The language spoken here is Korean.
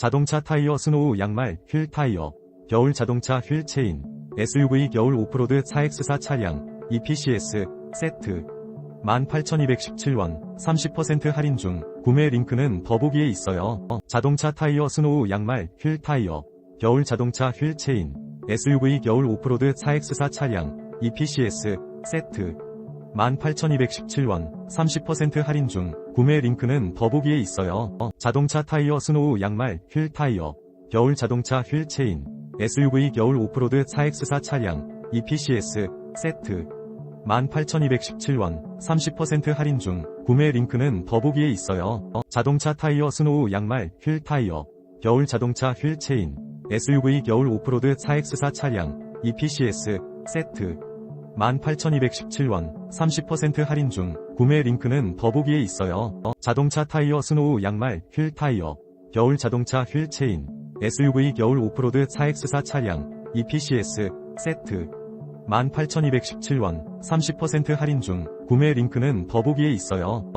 자동차 타이어 스노우 양말 휠 타이어 겨울 자동차 휠 체인 SUV 겨울 오프로드 4X4 차량 EPCS 세트 18,217원 30% 할인 중 구매 링크는 더보기에 있어요. 자동차 타이어 스노우 양말 휠 타이어 겨울 자동차 휠 체인 SUV 겨울 오프로드 4X4 차량 EPCS 세트 18,217원 30% 할인 중 구매 링크는 더보기에 있어요. 자동차 타이어 스노우 양말 휠 타이어 겨울 자동차 휠 체인 SUV 겨울 오프로드 4X4 차량 EPCS 세트 18,217원 30% 할인 중 구매 링크는 더보기에 있어요. 자동차 타이어 스노우 양말 휠 타이어 겨울 자동차 휠 체인 SUV 겨울 오프로드 4X4 차량 EPCS 세트 18,217원 30% 할인 중 구매 링크는 더보기에 있어요. 자동차 타이어 스노우 양말 휠 타이어 겨울 자동차 휠 체인 SUV 겨울 오프로드 4X4 차량 EPCS 세트 18,217원 30% 할인 중 구매 링크는 더보기에 있어요.